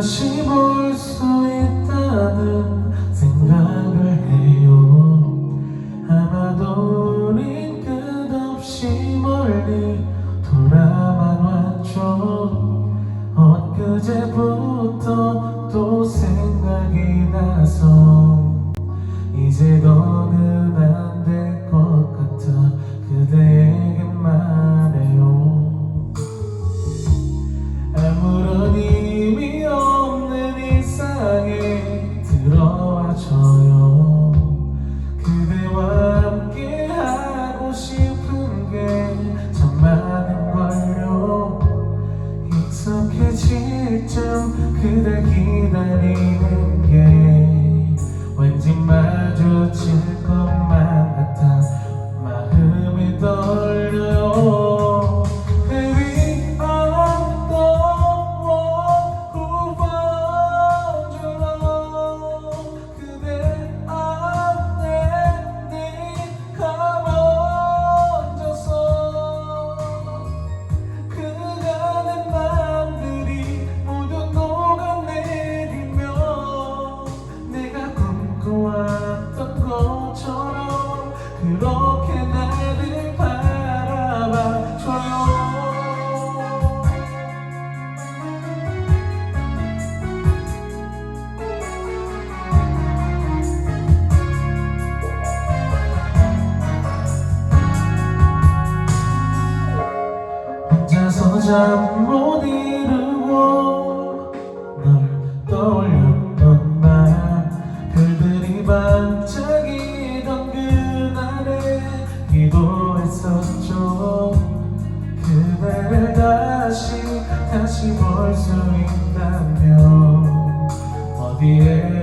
다시 볼 수 있다는 생각을 해요. 아마도 우린 끝없이 멀리 돌아만 왔죠. 엊그제부터 쯤 그대 기다리는 잠 못 이루고 널 떠올렸던 날 별들이 반짝이던 그날에 기도했었죠. 그대를 다시 다시 볼 수 있다면 어디에